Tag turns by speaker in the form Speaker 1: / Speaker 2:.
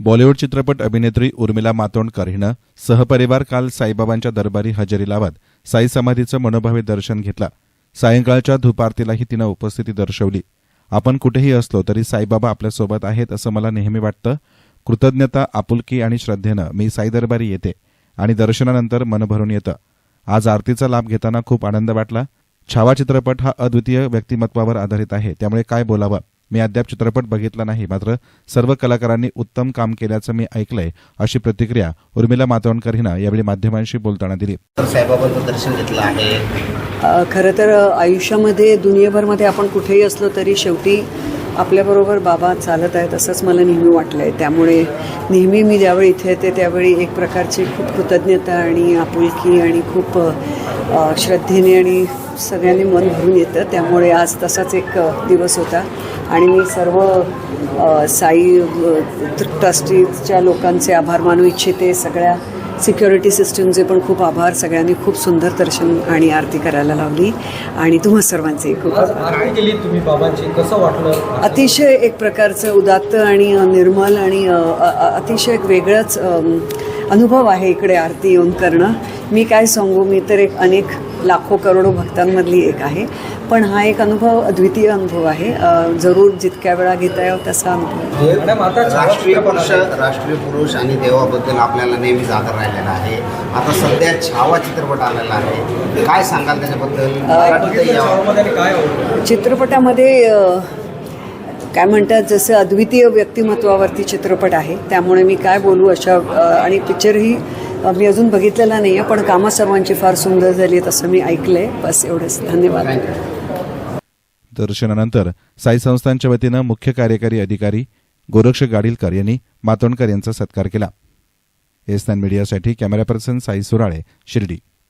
Speaker 1: बॉलिवूड चित्रपट अभिनेत्री उर्मिला मातोंडकर हिनं सहपरिवार काल साईबाबांच्या दरबारी हजेरी लावत साई समाधीचं मनोभावे दर्शन घेतलं. सायंकाळच्या धुपारतीलाही तिनं उपस्थिती दर्शवली. आपण कुठेही असलो तरी साईबाबा आपल्यासोबत आहेत असं मला नेहमी वाटतं. कृतज्ञता आपुलकी आणि श्रद्धेनं मी साई दरबारी येते आणि दर्शनानंतर मन भरून येतं. आज आरतीचा लाभ घेताना खूप आनंद वाटला. छावा चित्रपट हा अद्वितीय व्यक्तिमत्वावर आधारित आहे. त्यामुळे काय बोलावं? मी अद्याप चित्रपट बघितला नाही. मात्र सर्व कलाकारांनी उत्तम काम केल्याचं मी ऐकलंय अशी प्रतिक्रिया उर्मिला मातोंडकर हिनं यावेळी माध्यमांशी बोलताना दिली.
Speaker 2: साईबाबांचं दर्शन घेतलं आहे.
Speaker 3: खरं तर आयुष्यामध्ये दुनियाभरमध्ये आपण कुठेही असलो तरी शेवटी आपल्याबरोबर बाबा चालत आहेत असंच मला नेहमी वाटलं आहे त्यामुळे नेहमी मी ज्यावेळी इथे येते त्यावेळी एक प्रकारची खूप कृतज्ञता आणि आपुलकी आणि खूप श्रद्धेने आणि सगळ्यांनी मन भरून येतं. त्यामुळे आज तसाच एक दिवस होता. आणि मी सर्व साई ट्रस्टीच्या लोकांचे आभार मानू इच्छिते सगळ्या सिक्युरिटी सिस्टमचे पण खूप आभार. सगळ्यांनी खूप सुंदर दर्शन आणि आरती करायला लावली. आणि तुम्हा सर्वांचे खूप आभार
Speaker 4: आरती केली तुम्ही बाबांची? कसं वाटलं?
Speaker 3: अतिशय एक प्रकारचं उदात्त आणि निर्मल आणि अतिशय एक वेगळाच अनुभव आहे इकडे आरती येऊन करणं. मी काय सांगू? मी तर एक अनेक लाखो करोडो भक्तांमधली एक आहे. पण हा एक अनुभव अद्वितीय अनुभव आहे. जरूर जितक्या वेळा घेता यावं तसा अनुभव आहे.
Speaker 4: मॅडम आता
Speaker 2: राष्ट्रीय पुरुष राष्ट्रीय पुरुष आणि देवाबद्दल आपल्याला नेहमीच आदर राहिलेला आहे. आता सध्या छावा चित्रपट आलेला आहे. काय सांगाल त्याच्याबद्दल?
Speaker 3: चित्रपटामध्ये काय म्हणतात जसं अद्वितीय व्यक्तिमत्वावरती चित्रपट आहे त्यामुळे मी काय बोलू अशा आणि पिक्चरही मी अजून बघितलेला नाही आहे पण कामं सर्वांची फार सुंदर झाली आहेत असं मी ऐकलं आहे बस एवढंच. धन्यवाद.
Speaker 1: दर्शनानंतर साई संस्थांच्या वतीनं मुख्य कार्यकारी अधिकारी गोरक्ष गाडीलकर यांनी मातोंडकर यांचा सत्कार केला. एस नाईन मीडियासाठी कॅमेरा पर्सन साई सुराळे शिर्डी.